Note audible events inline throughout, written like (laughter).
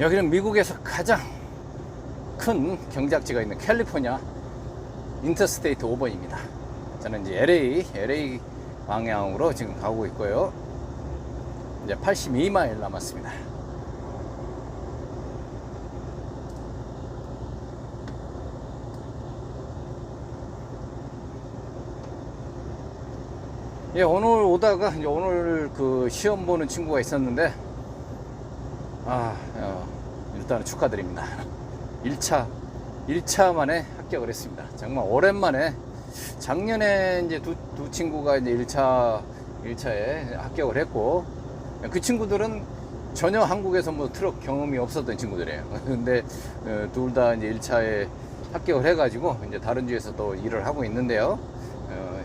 여기는 미국에서 가장 큰 경작지가 있는 캘리포니아 인터스테이트 5번입니다. 저는 이제 LA, LA 방향으로 지금 가고 있고요. 이제 82마일 남았습니다. 예, 오늘 오다가 이제 오늘 그 시험 보는 친구가 있었는데 아, 어, 일단은 축하드립니다. (laughs) 1차, 1차 만에 합격을 했습니다. 정말 오랜만에 작년에 이제 두, 두 친구가 이제 1차, 1차에 합격을 했고 그 친구들은 전혀 한국에서 뭐 트럭 경험이 없었던 친구들이에요. (laughs) 근데 어, 둘다 이제 1차에 합격을 해가지고 이제 다른 주에서 또 일을 하고 있는데요. 어,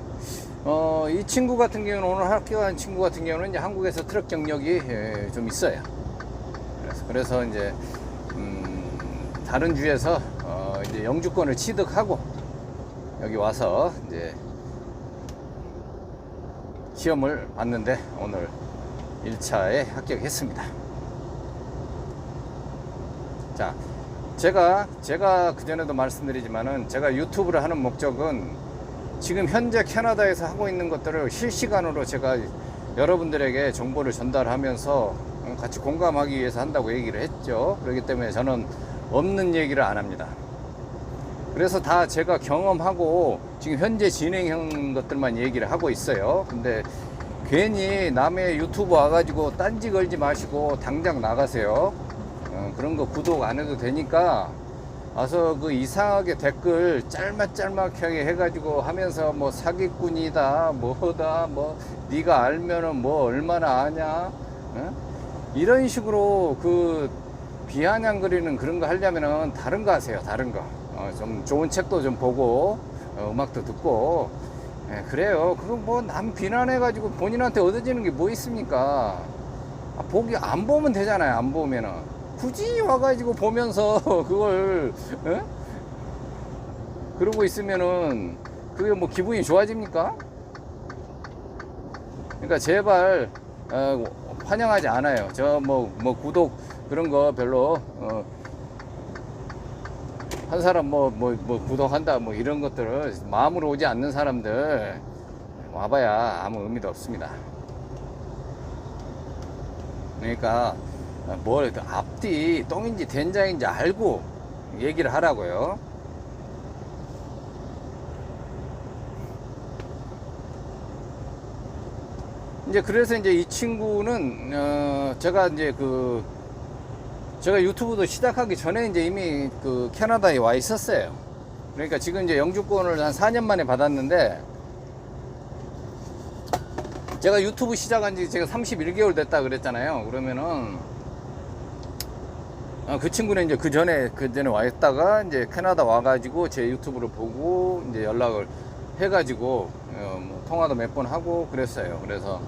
어, 이 친구 같은 경우는 오늘 합격한 친구 같은 경우는 이제 한국에서 트럭 경력이 예, 좀 있어요. 그래서, 이제 음, 다른 주에서 어, 이제 영주권을 취득하고 여기 와서 이제 시험을 봤는데 오늘 1차에 합격했습니다. 자, 제가 제가 그 전에도 말씀드리지만은 제가 유튜브를 하는 목적은 지금 현재 캐나다에서 하고 있는 것들을 실시간으로 제가 여러분들에게 정보를 전달하면서 같이 공감하기 위해서 한다고 얘기를 했죠. 그렇기 때문에 저는 없는 얘기를 안 합니다. 그래서 다 제가 경험하고 지금 현재 진행형 것들만 얘기를 하고 있어요. 근데 괜히 남의 유튜브 와가지고 딴지 걸지 마시고 당장 나가세요. 어, 그런 거 구독 안 해도 되니까 와서 그 이상하게 댓글 짤막짤막하게 해가지고 하면서 뭐 사기꾼이다 뭐다 뭐 네가 알면은 뭐 얼마나 아냐 어? 이런 식으로 그 비아냥거리는 그런 거 하려면은 다른 거 하세요 다른 거. 어, 좀 좋은 책도 좀 보고 어, 음악도 듣고. 예, 그래요. 그거 뭐남 비난해가지고 본인한테 얻어지는 게 뭐 있습니까? 아, 보기 안 보면 되잖아요 안 보면은. 굳이 와가지고 보면서 (laughs) 그걸 에? 그러고 있으면은 그게 뭐 기분이 좋아집니까? 그러니까 제발 어, 환영하지 않아요. 저뭐뭐 구독 그런 거 별로 어, 한 사람 뭐뭐 뭐 구독한다 뭐 이런 것들을 마음으로 오지 않는 사람들 와봐야 아무 의미도 없습니다. 그러니까 뭘 앞뒤 똥인지 된장인지 알고 얘기를 하라고요. 이제 그래서 이제 이 친구는 어 제가 이제 그 제가 유튜브도 시작하기 전에 이제 이미 그 캐나다에 와 있었어요. 그러니까 지금 이제 영주권을 한 4년 만에 받았는데 제가 유튜브 시작한 지 제가 31개월 됐다 그랬잖아요. 그러면은 어, 그 친구는 이제 그 전에 그 전에 와 있다가 이제 캐나다 와가지고 제 유튜브를 보고 이제 연락을 해가지고 어, 뭐 통화도 몇 번 하고 그랬어요. 그래서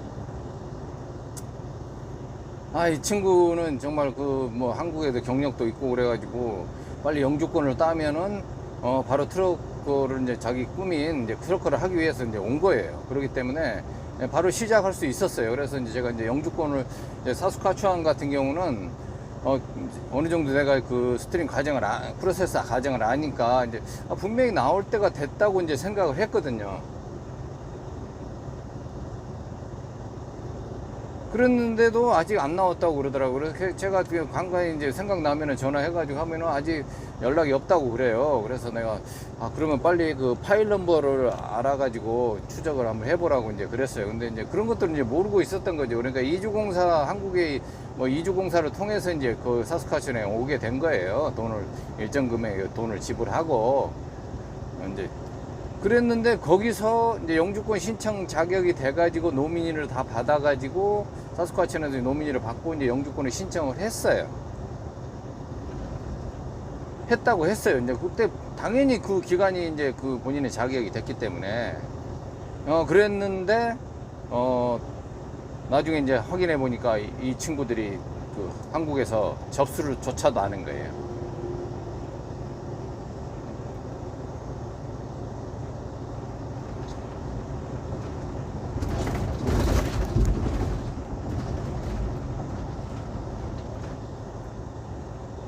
아 이 친구는 정말 그 뭐 한국에도 경력도 있고 그래가지고 빨리 영주권을 따면은 어 바로 트럭커를 이제 자기 꿈인 이제 트럭커를 하기 위해서 이제 온 거예요. 그렇기 때문에 바로 시작할 수 있었어요. 그래서 이제 제가 이제 영주권을 이제 사스카추안 같은 경우는 어, 어느 정도 내가 그 스트림 과정을, 아, 프로세스 과정을 아니까 이제 아, 분명히 나올 때가 됐다고 이제 생각을 했거든요. 그랬는데도 아직 안 나왔다고 그러더라고요. 그래서 제가 그 간간히 이제 생각나면은 전화해가지고 하면은 아직 연락이 없다고 그래요. 그래서 내가 아, 그러면 빨리 그 파일 넘버를 알아가지고 추적을 한번 해보라고 이제 그랬어요. 근데 이제 그런 것들은 이제 모르고 있었던 거죠. 그러니까 이주공사, 한국의 뭐 이주공사를 통해서 이제 그 사스카춘에 오게 된 거예요. 돈을, 일정 금액의 돈을 지불하고 이제 그랬는데 거기서 이제 영주권 신청 자격이 돼가지고 노미니를 다 받아가지고 사스카천에서 노미니를 받고 이제 영주권을 신청을 했어요. 했다고 했어요. 이제 그때 당연히 그 기간이 이제 그 본인의 자격이 됐기 때문에 어 그랬는데 어 나중에 이제 확인해 보니까 이, 이 친구들이 그 한국에서 접수를 조차도 않은 거예요.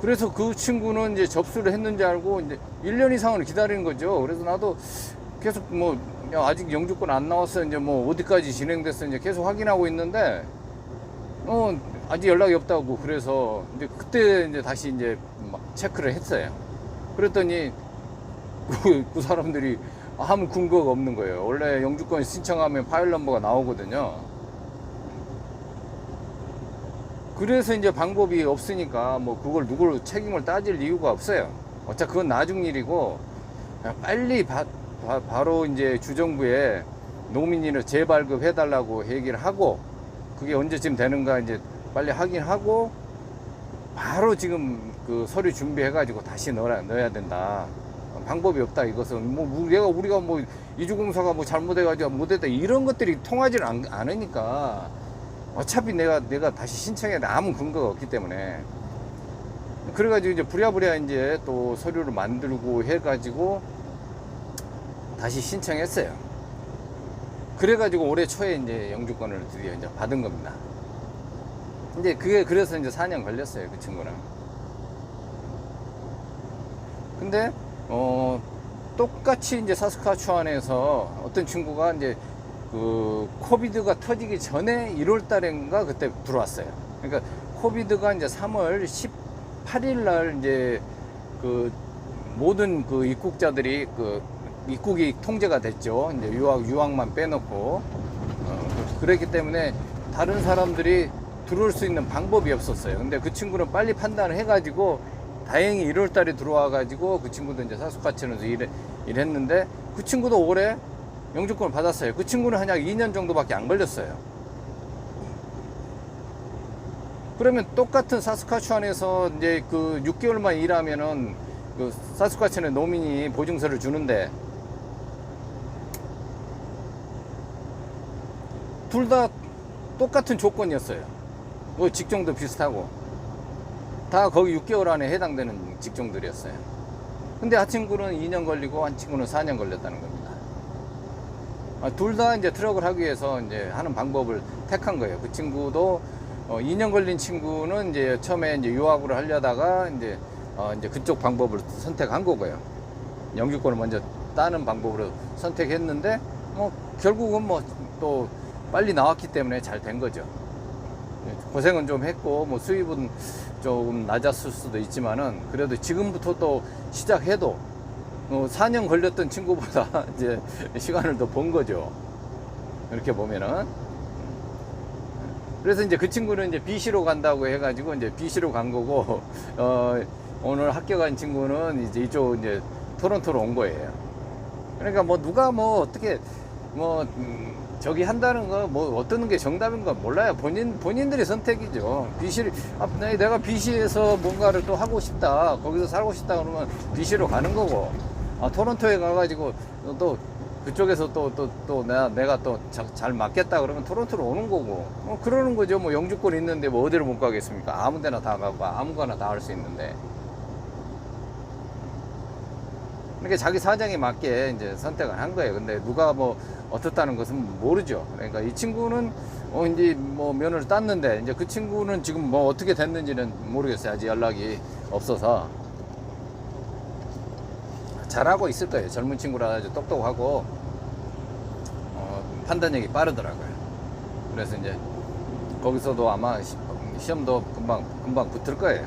그래서 그 친구는 이제 접수를 했는지 알고 이제 1년 이상을 기다리는 거죠. 그래서 나도 계속 뭐 야, 아직 영주권 안 나왔어 이제 뭐 어디까지 진행됐어 이제 계속 확인하고 있는데 어 아직 연락이 없다고 그래서 이제 그때 이제 다시 이제 막 체크를 했어요. 그랬더니 그, 그 사람들이 아무 근거가 없는 거예요. 원래 영주권 신청하면 파일 넘버가 나오거든요. 그래서 이제 방법이 없으니까 뭐 그걸 누굴 책임을 따질 이유가 없어요. 어차피 그건 나중 일이고 그냥 빨리 바, 로 이제 주정부에 노민이를 재발급해 달라고 얘기를 하고 그게 언제쯤 되는가 이제 빨리 확인하고 바로 지금 그 서류 준비해 가지고 다시 넣어야, 넣어야 된다. 방법이 없다 이것은 뭐 우리가 우리가 뭐 이주공사가 뭐 잘못해 가지고 못했다 이런 것들이 통하지를 않, 않으니까 어차피 내가 내가 다시 신청해야 돼 아무 근거가 없기 때문에 그래가지고 이제 부랴부랴 이제 또 서류를 만들고 해가지고 다시 신청했어요. 그래가지고 올해 초에 이제 영주권을 드디어 이제 받은 겁니다. 이제 그게 그래서 이제 4년 걸렸어요 그 친구는. 근데 어 똑같이 이제 사스카추안에서 어떤 친구가 이제 그 코비드가 터지기 전에 1월 달인가 그때 들어왔어요. 그러니까 코비드가 이제 3월 18일 날 이제 그 모든 그 입국자들이 그 입국이 통제가 됐죠. 이제 유학 유학만 빼놓고 어, 그랬기 때문에 다른 사람들이 들어올 수 있는 방법이 없었어요. 근데 그 친구는 빨리 판단을 해가지고 다행히 1월 달에 들어와 가지고 그 친구도 이제 사수카츠에서 일, 일했는데 그 친구도 올해 영주권을 받았어요. 그 친구는 한 약 2년 정도밖에 안 걸렸어요. 그러면 똑같은 사스카추안에서 이제 그 6개월만 일하면은 그 사스카추안의 노민이 보증서를 주는데 둘 다 똑같은 조건이었어요. 뭐 직종도 비슷하고 다 거기 6개월 안에 해당되는 직종들이었어요. 근데 한 친구는 2년 걸리고 한 친구는 4년 걸렸다는 겁니다. 아, 둘다 이제 트럭을 하기 위해서 이제 하는 방법을 택한 거예요. 그 친구도 어, 2년 걸린 친구는 이제 처음에 이제 유학으로 하려다가 이제 어, 이제 그쪽 방법을 선택한 거고요. 영주권을 먼저 따는 방법으로 선택했는데 뭐 결국은 뭐 또 빨리 나왔기 때문에 잘 된 거죠. 고생은 좀 했고 뭐 수입은 조금 낮았을 수도 있지만은 그래도 지금부터 또 시작해도 어, 4년 걸렸던 친구보다 (laughs) 이제 시간을 더 번 거죠. 이렇게 보면은. 그래서 이제 그 친구는 이제 BC로 간다고 해가지고 이제 BC로 간 거고, (laughs) 어, 오늘 합격한 친구는 이제 이쪽 이제 토론토로 온 거예요. 그러니까 뭐 누가 뭐 어떻게 뭐, 음, 저기 한다는 거 뭐 어떤 게 정답인 건 몰라요. 본인, 본인들의 선택이죠. BC, 아, 네, 내가 BC에서 뭔가를 또 하고 싶다. 거기서 살고 싶다 그러면 BC로 가는 거고. 아, 토론토에 가가지고 또 그쪽에서 또 또 또 내가 내가 또 잘 맞겠다 그러면 토론토로 오는 거고. 뭐 그러는 거죠. 뭐 영주권 있는데 뭐 어디를 못 가겠습니까? 아무데나 다 가고 아무거나 다 할 수 있는데. 그러니까 자기 사정에 맞게 이제 선택을 한 거예요. 근데 누가 뭐 어떻다는 것은 모르죠. 그러니까 이 친구는 어 이제 뭐 면허를 땄는데 이제 그 친구는 지금 뭐 어떻게 됐는지는 모르겠어요. 아직 연락이 없어서 잘하고 있을 거예요. 젊은 친구라 아주 똑똑하고 어, 판단력이 빠르더라고요. 그래서 이제 거기서도 아마 시, 시험도 금방 금방 붙을 거예요.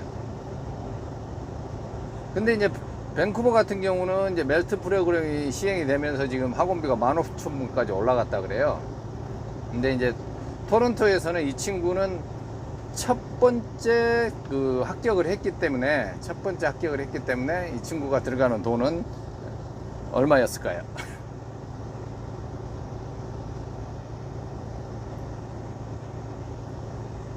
근데 이제 밴쿠버 같은 경우는 이제 멜트 프로그램이 시행이 되면서 지금 학원비가 15,000불까지 올라갔다 그래요. 근데 이제 토론토에서는 이 친구는 첫 번째 그 합격을 했기 때문에 첫 번째 합격을 했기 때문에 이 친구가 들어가는 돈은 얼마였을까요? (laughs)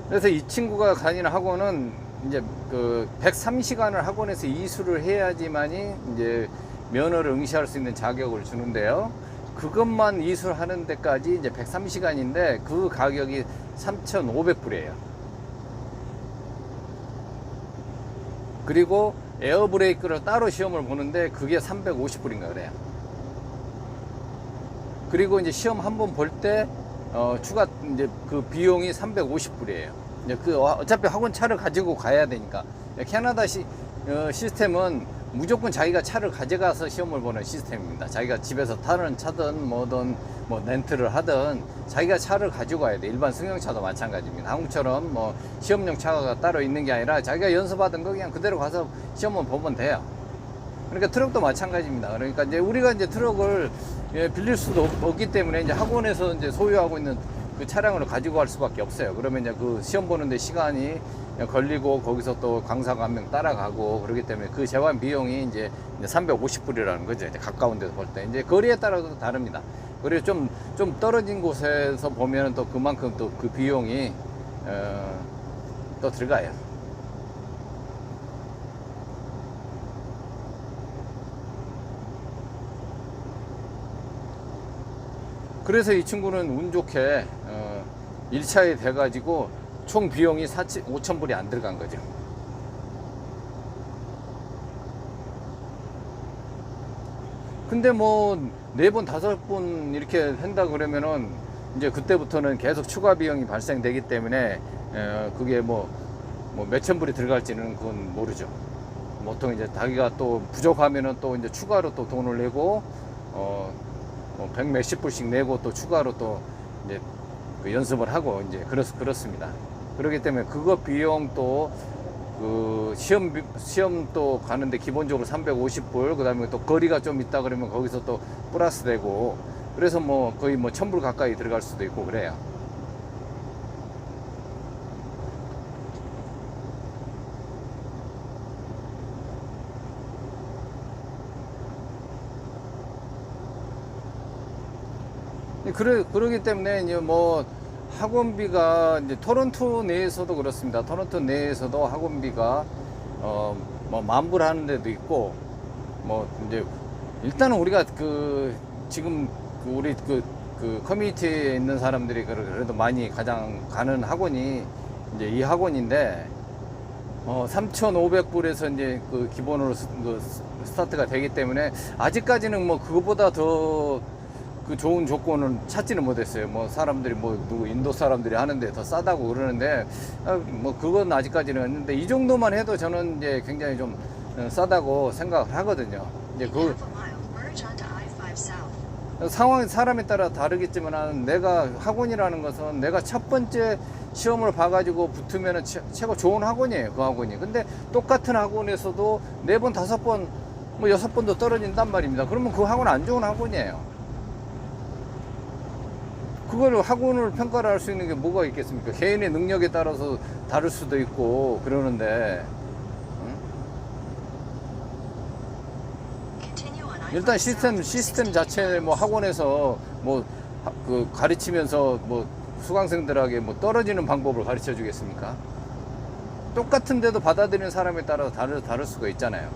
그래서 이 친구가 다니는 학원은 이제 그 103시간을 학원에서 이수를 해야지만이 이제 면허를 응시할 수 있는 자격을 주는데요. 그것만 이수하는 데까지 이제 103시간인데 그 가격이 3,500불이에요. 그리고 에어브레이크를 따로 시험을 보는데 그게 350불인가 그래요. 그리고 이제 시험 한 번 볼때 어, 추가 이제 그 비용이 350불이에요. 이제 그 어차피 학원 차를 가지고 가야 되니까 캐나다 시, 어, 시스템은 무조건 자기가 차를 가져가서 시험을 보는 시스템입니다. 자기가 집에서 타는 차든 뭐든 뭐 렌트를 하든 자기가 차를 가지고 가야 돼. 일반 승용차도 마찬가지입니다. 한국처럼 뭐 시험용 차가 따로 있는 게 아니라 자기가 연습하던 거 그냥 그대로 가서 시험만 보면 돼요. 그러니까 트럭도 마찬가지입니다. 그러니까 이제 우리가 이제 트럭을 예, 빌릴 수도 없- 없기 때문에 이제 학원에서 이제 소유하고 있는 그 차량을 가지고 갈 수밖에 없어요. 그러면 이제 그 시험 보는데 시간이 걸리고 거기서 또 강사가 한 명 따라가고 그렇기 때문에 그 재환 비용이 이제 350불이라는 거죠. 이제 가까운 데서 볼 때. 이제 거리에 따라서 다릅니다. 그리고 좀, 좀 떨어진 곳에서 보면 또 그만큼 또 그 비용이, 어, 또 들어가요. 그래서 이 친구는 운 좋게 어, 1차에 돼가지고 총 비용이 5천 불이 안 들어간 거죠. 근데 뭐 네 번 다섯 번 이렇게 한다 그러면은 이제 그때부터는 계속 추가 비용이 발생되기 때문에 어, 그게 뭐, 뭐 몇천 불이 들어갈지는 그건 모르죠. 보통 이제 자기가 또 부족하면은 또 이제 추가로 또 돈을 내고 어, 뭐 백 몇십 불씩 내고 또 추가로 또 이제 그 연습을 하고 이제 그렇, 그렇습니다. 그렇기 때문에 그거 비용 또 그 시험 비- 시험 또 가는데 기본적으로 350불 그다음에 또 거리가 좀 있다 그러면 거기서 또 플러스 되고 그래서 뭐 거의 뭐 1000불 가까이 들어갈 수도 있고 그래요. 그래, 그러기 때문에 이제 뭐 학원비가 이제 토론토 내에서도 그렇습니다. 토론토 내에서도 학원비가 어, 뭐 만불 하는 데도 있고 뭐 이제 일단은 우리가 그 지금 그 우리 그, 그 커뮤니티에 있는 사람들이 그래- 그래도 많이 가장 가는 학원이 이제 이 학원인데 어, 3,500불에서 이제 그 기본으로 스, 그 스- 스타트가 되기 때문에 아직까지는 뭐 그거보다 더 그 좋은 조건을 찾지는 못했어요. 뭐 사람들이 뭐 누구 인도 사람들이 하는데 더 싸다고 그러는데 아, 뭐 그건 아직까지는 했는데 이 정도만 해도 저는 이제 굉장히 좀 어, 싸다고 생각을 하거든요. 이제 그 half a mile, merge onto I-5 South. 상황이 사람에 따라 다르겠지만 내가 학원이라는 것은 내가 첫 번째 시험을 봐가지고 붙으면 최고 좋은 학원이에요 그 학원이 근데 똑같은 학원에서도 네 번 다섯 번 뭐 여섯 번도 떨어진단 말입니다 그러면 그 학원 안 좋은 학원이에요 그걸 학원을 평가를 할 수 있는 게 뭐가 있겠습니까 개인의 능력에 따라서 다를 수도 있고 그러는데 응? Continue on I-5 일단 시스템 시스템 16 자체 뭐 학원에서 뭐 그 가르치면서 뭐 수강생들에게 뭐 떨어지는 방법을 가르쳐 주겠습니까? 똑같은데도 받아들이는 사람에 따라 다를 다를 수가 있잖아요.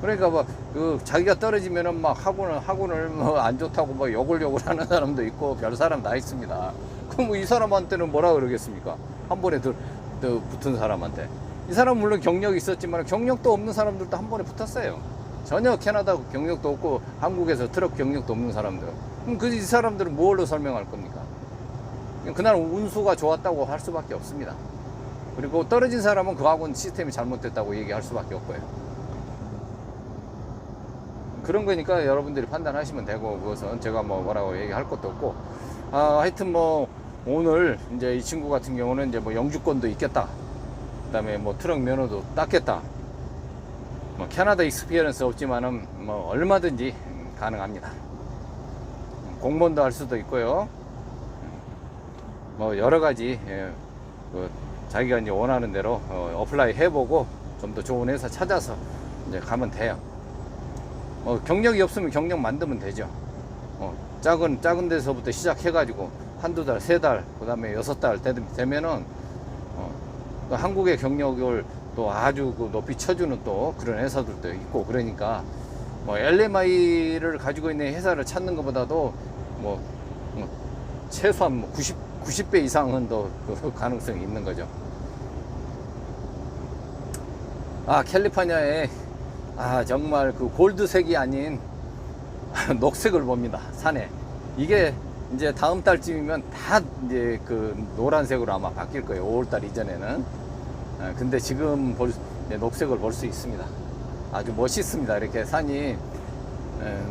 그러니까 뭐 그 자기가 떨어지면은 막 학원을 학원을 뭐 안 좋다고 뭐 욕을 욕을 하는 사람도 있고 별 사람 다 있습니다. 그럼 뭐 이 사람한테는 뭐라 그러겠습니까? 한 번에 들, 들 붙은 사람한테 이 사람 은 물론 경력이 있었지만 경력도 없는 사람들도 한 번에 붙었어요. 전혀 캐나다 경력도 없고 한국에서 트럭 경력도 없는 사람들. 그럼 그 이 사람들은 뭘로 설명할 겁니까? 그날 운수가 좋았다고 할 수밖에 없습니다. 그리고 떨어진 사람은 그 학원 시스템이 잘못됐다고 얘기할 수밖에 없고요. 그런 거니까 여러분들이 판단하시면 되고 그것은 제가 뭐 뭐라고 얘기할 것도 없고. 아 하여튼 뭐 오늘 이제 이 친구 같은 경우는 이제 뭐 영주권도 있겠다. 그다음에 뭐 트럭 면허도 땄겠다. 뭐 캐나다 익스피리언스 없지만은 뭐 얼마든지 가능합니다. 공무원도 할 수도 있고요. 뭐 여러 가지 예, 그 자기가 이제 원하는 대로 어, 어플라이 해보고 좀 더 좋은 회사 찾아서 이제 가면 돼요. 어, 경력이 없으면 경력 만들면 되죠. 어, 작은 작은 데서부터 시작해가지고 한두 달, 세 달, 그다음에 여섯 달 되- 되면은 어, 또 한국의 경력을 또 아주 그 높이 쳐주는 또 그런 회사들도 있고 그러니까 뭐 LMI를 가지고 있는 회사를 찾는 것보다도 뭐, 뭐 최소한 뭐 90, 90배 이상은 더 그 (laughs) 가능성이 있는 거죠. 아, 캘리포니아에 아, 정말 그 골드색이 아닌 (laughs) 녹색을 봅니다. 산에. 이게 이제 다음 달쯤이면 다 이제 그 노란색으로 아마 바뀔 거예요. 5월달 이전에는. 아, 근데 지금 볼, 이제 녹색을 볼 수 있습니다. 아주 멋있습니다. 이렇게 산이 에,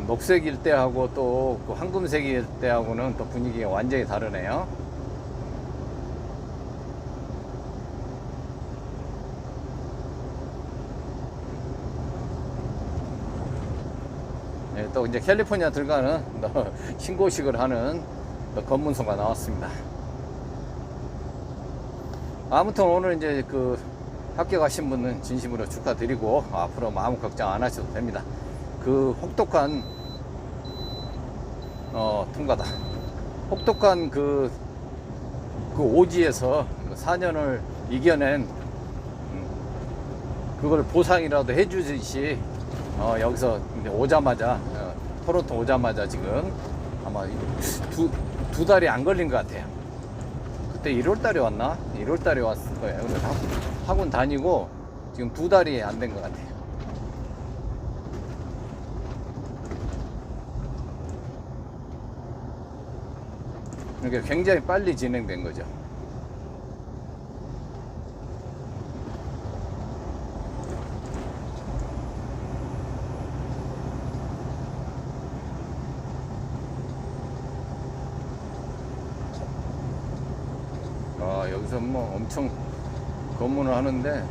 녹색일 때하고 또그 황금색일 때하고는 또 분위기가 완전히 다르네요. 또 이제 캘리포니아 들어가는 또 (laughs) 신고식을 하는 또 검문소가 나왔습니다. 아무튼 오늘 이제 그 가신 분은 진심으로 축하드리고 앞으로 마음 걱정 안 하셔도 됩니다. 그 혹독한 어, 통과다. 혹독한 그, 그 오지에서 4년을 이겨낸 음, 그걸 보상이라도 해주듯이 어, 여기서 오자마자 어, 토론토 오자마자 지금 아마 두, 두 달이 안 걸린 것 같아요. 그때 1월 달에 왔나? 1월 달에 왔을 거예요. 학- 학원 다니고 지금 두 달이 안 된 것 같아요. 그러니까 굉장히 빨리 진행된 거죠. 아, 여기서 뭐 엄청 검문을 하는데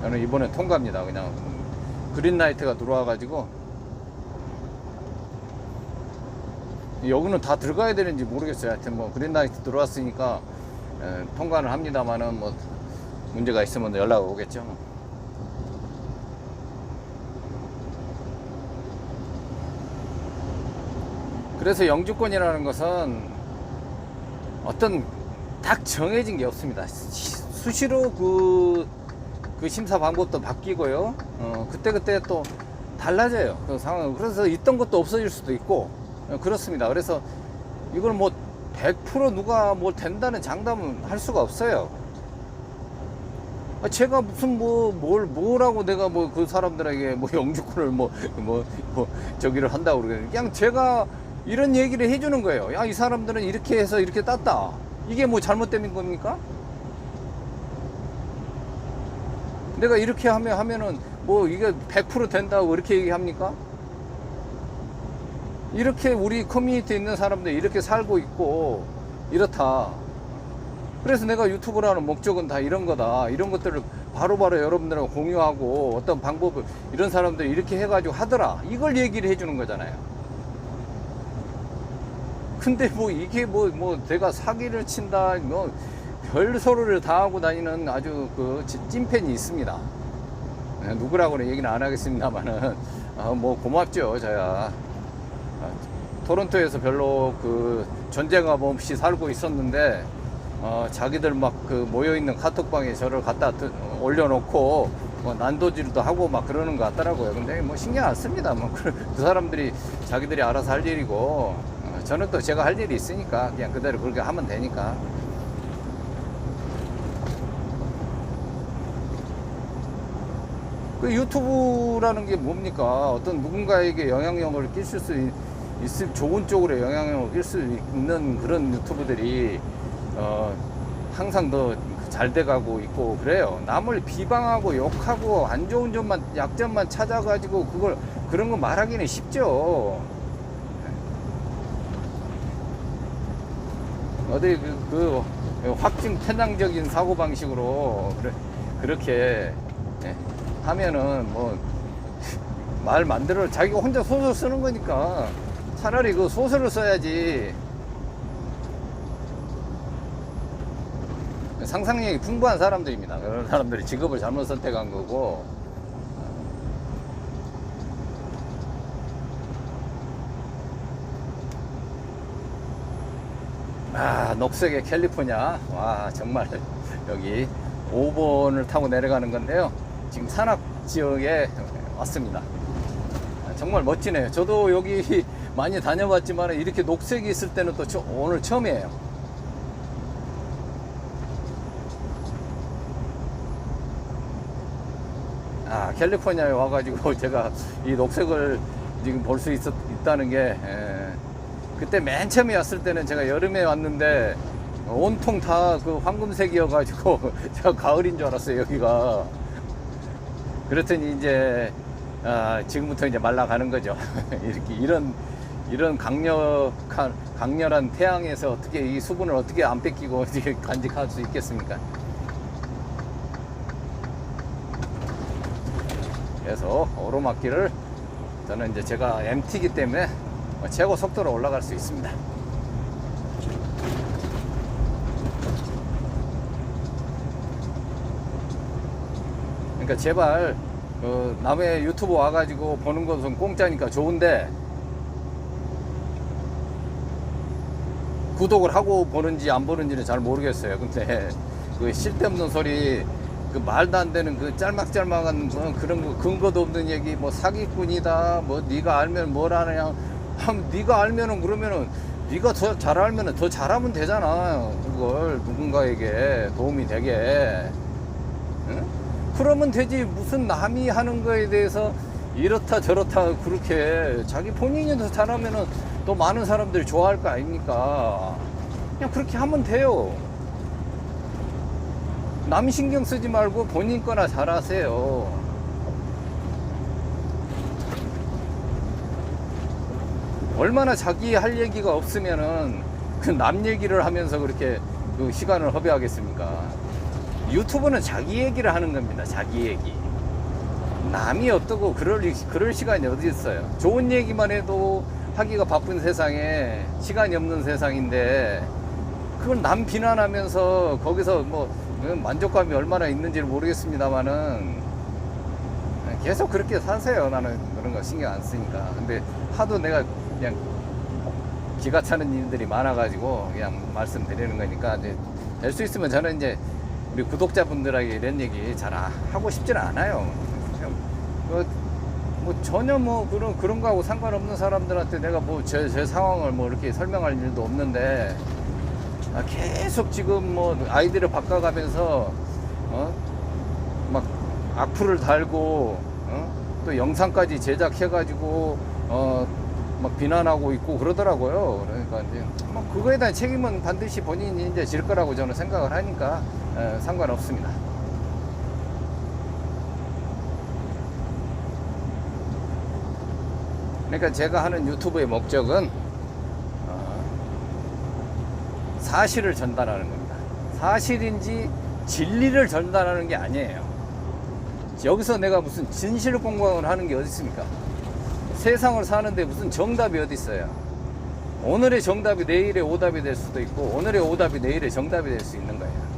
저는 이번에 통과입니다. 그냥 그린라이트가 들어와 가지고 여기는 다 들어가야 되는지 모르겠어요. 하여튼 뭐 그린라이트 들어왔으니까 에, 통과는 합니다만은 뭐 문제가 있으면 연락 오겠죠. 그래서 영주권이라는 것은 어떤 딱 정해진 게 없습니다. 시- 수시로 그, 그 심사 방법도 바뀌고요. 어, 그때그때 또 달라져요. 그 상황. 그래서 있던 것도 없어질 수도 있고, 어, 그렇습니다. 그래서 이걸 뭐 100% 누가 뭘 된다는 장담은 할 수가 없어요. 아, 제가 무슨 뭐, 뭘, 뭐라고 내가 뭐 그 사람들에게 뭐 영주권을 뭐, 뭐, 뭐, 저기를 한다고 그러겠 그냥 제가 이런 얘기를 해주는 거예요. 야, 이 사람들은 이렇게 해서 이렇게 땄다. 이게 뭐 잘못된 겁니까? 내가 이렇게 하면, 하면은 뭐 이게 100% 된다고 이렇게 얘기합니까? 이렇게 우리 커뮤니티에 있는 사람들 이렇게 살고 있고 이렇다. 그래서 내가 유튜브를 하는 목적은 다 이런 거다. 이런 것들을 바로 바로 여러분들하고 공유하고 어떤 방법을 이런 사람들이 이렇게 해가지고 하더라. 이걸 얘기를 해주는 거잖아요. 근데 뭐 이게 뭐, 뭐 내가 사기를 친다, 뭐 별 소리를 다 하고 다니는 아주 그 찐- 찐팬이 있습니다. 예, 누구라고는 얘기는 안 하겠습니다만은, 아, 뭐 고맙죠, 저야. 아, 토론토에서 별로 그 전쟁감 없이 살고 있었는데 어, 자기들 막 그 모여 있는 카톡방에 저를 갖다 드- 올려놓고 뭐 난도질도 하고 막 그러는 것 같더라고요. 근데 뭐 신경 안 씁니다. 뭐 그, 그 사람들이 자기들이 알아서 할 일이고 어, 저는 또 제가 할 일이 있으니까 그냥 그대로 그렇게 하면 되니까. 그 유튜브라는 게 뭡니까? 어떤 누군가에게 영향력을 끼칠 수 있, 있을 좋은 쪽으로 영향력을 끼칠 수 있는 그런 유튜브들이 어, 항상 더 잘 돼가고 있고 그래요. 남을 비방하고 욕하고 안 좋은 점만 약점만 찾아가지고 그걸 그런 거 말하기는 쉽죠. 어디 그, 그 확증 편향적인 사고 방식으로 그래, 그렇게 예, 하면은 뭐 말 만들어 자기가 혼자 소설 쓰는 거니까 차라리 그 소설을 써야지 상상력이 풍부한 사람들입니다. 그런 사람들이 직업을 잘못 선택한 거고 아 녹색의 캘리포니아. 와 정말 여기 5번을 타고 내려가는 건데요. 지금 산악 지역에 왔습니다. 아, 정말 멋지네요. 저도 여기 (laughs) 많이 다녀봤지만 이렇게 녹색이 있을 때는 또 처- 오늘 처음이에요. 아 캘리포니아에 와가지고 (laughs) 제가 이 녹색을 지금 볼 수 있다는 게 예. 그때 맨 처음에 왔을 때는 제가 여름에 왔는데 온통 다 그 황금색이어가지고 제가 (laughs) 가을인 줄 알았어요 여기가 그랬더니 이제 아, 지금부터 이제 말라가는 거죠 (laughs) 이렇게 이런 이런 강력한 강렬한 태양에서 어떻게 이 수분을 어떻게 안 뺏기고 (laughs) 간직할 수 있겠습니까? 그래서 오르막길을 저는 이제 제가 MT이기 때문에 최고 속도로 올라갈 수 있습니다. 그러니까 제발 그 남의 유튜브 와가지고 보는 것은 공짜니까 좋은데 구독을 하고 보는지 안 보는지는 잘 모르겠어요. 근데 그 쓸데없는 소리 그 말도 안 되는 그 짤막짤막한 뭐 그런 거 근거도 없는 얘기 뭐 사기꾼이다 뭐 네가 알면 뭘 하느 냐함 네가 알면은 그러면은 네가 더 잘 알면은 더 잘하면 되잖아 그걸 누군가에게 도움이 되게. 응? 그러면 되지. 무슨 남이 하는 거에 대해서 이렇다 저렇다 그렇게 자기 본인이 더 잘하면은 또 많은 사람들이 좋아할 거 아닙니까? 그냥 그렇게 하면 돼요. 남 신경 쓰지 말고 본인 거나 잘하세요 얼마나 자기 할 얘기가 없으면은 그 남 얘기를 하면서 그렇게 그 시간을 허비하겠습니까? 유튜브는 자기 얘기를 하는 겁니다. 자기 얘기. 남이 어떠고 그럴 그럴 시간이 어디 있어요? 좋은 얘기만 해도 하기가 바쁜 세상에 시간이 없는 세상인데 그걸 남 비난하면서 거기서 뭐 만족감이 얼마나 있는지를 모르겠습니다만은 계속 그렇게 사세요. 나는 그런 거 신경 안 쓰니까. 근데 하도 내가 그냥 기가 차는 일들이 많아가지고 그냥 말씀드리는 거니까 이제 될 수 있으면 저는 이제 우리 구독자분들에게 이런 얘기 잘 아- 하고 싶지는 않아요. 그냥 뭐, 뭐 전혀 뭐 그런 그런 거하고 상관없는 사람들한테 내가 뭐제제 상황을 뭐 이렇게 설명할 일도 없는데 아, 계속 지금 뭐 아이디를 바꿔가면서 어? 막 악플을 달고 어? 또 영상까지 제작해가지고 어? 막 비난하고 있고 그러더라고요. 그러니까 이제 뭐 그거에 대한 책임은 반드시 본인이 이제 질 거라고 저는 생각을 하니까 에, 상관없습니다. 그러니까 제가 하는 유튜브의 목적은 어, 사실을 전달하는 겁니다. 사실인지 진리를 전달하는 게 아니에요. 여기서 내가 무슨 진실 공방을 하는 게 어디 있습니까? 세상을 사는데 무슨 정답이 어디 있어요? 오늘의 정답이 내일의 오답이 될 수도 있고 오늘의 오답이 내일의 정답이 될 수 있는 거예요.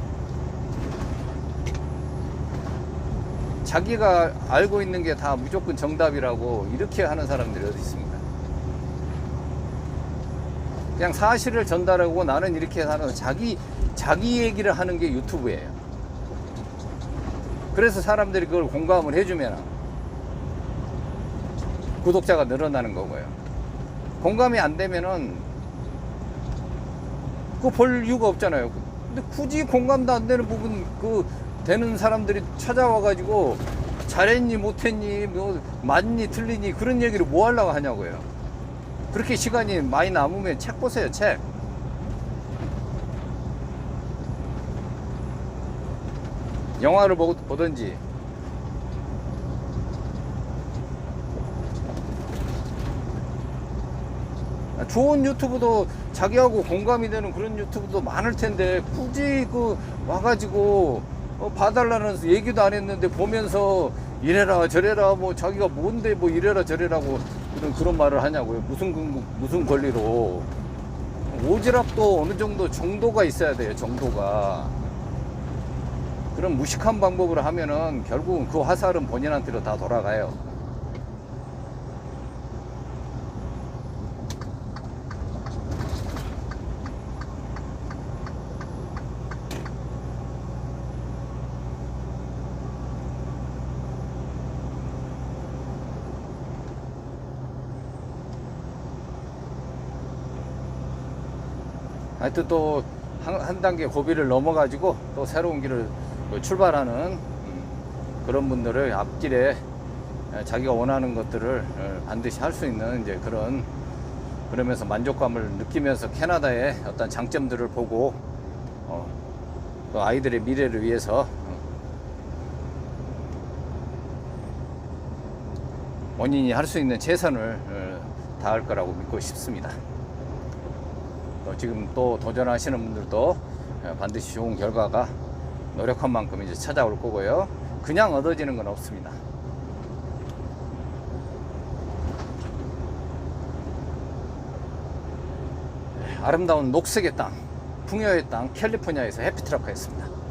자기가 알고 있는 게 다 무조건 정답이라고 이렇게 하는 사람들이 어디 있습니까? 그냥 사실을 전달하고 나는 이렇게 하는 자기 자기 얘기를 하는 게 유튜브예요. 그래서 사람들이 그걸 공감을 해주면 구독자가 늘어나는 거고요. 공감이 안 되면은 그볼 이유가 없잖아요. 근데 굳이 공감도 안 되는 부분 그 되는 사람들이 찾아와 가지고 잘했니 못했니 뭐 맞니 틀리니 그런 얘기를 뭐 하려고 하냐고요. 그렇게 시간이 많이 남으면 책 보세요, 책. 영화를 보- 보든지 좋은 유튜브도 자기하고 공감이 되는 그런 유튜브도 많을 텐데 굳이 그 와가지고 어, 봐달라는 얘기도 안 했는데 보면서 이래라 저래라 뭐 자기가 뭔데 뭐 이래라 저래라고 그런 그런 말을 하냐고요. 무슨 무슨 권리로. 오지랖도 어느 정도 정도가 있어야 돼요 정도가. 그런 무식한 방법으로 하면은 결국은 그 화살은 본인한테로 다 돌아가요. 하여튼 또 한, 한 단계 고비를 넘어가지고 또 새로운 길을 그 출발하는 음, 그런 분들을 앞길에 에, 자기가 원하는 것들을 어, 반드시 할 수 있는 이제 그런 그러면서 만족감을 느끼면서 캐나다의 어떤 장점들을 보고 어, 또 아이들의 미래를 위해서 어, 원인이 할 수 있는 최선을 어, 다할 거라고 믿고 싶습니다. 또 지금 또 도전하시는 분들도 어, 반드시 좋은 결과가 노력한 만큼 이제 찾아올 거고요. 그냥 얻어지는 건 없습니다. 아름다운 녹색의 땅, 풍요의 땅 캘리포니아에서 해피트라크였습니다.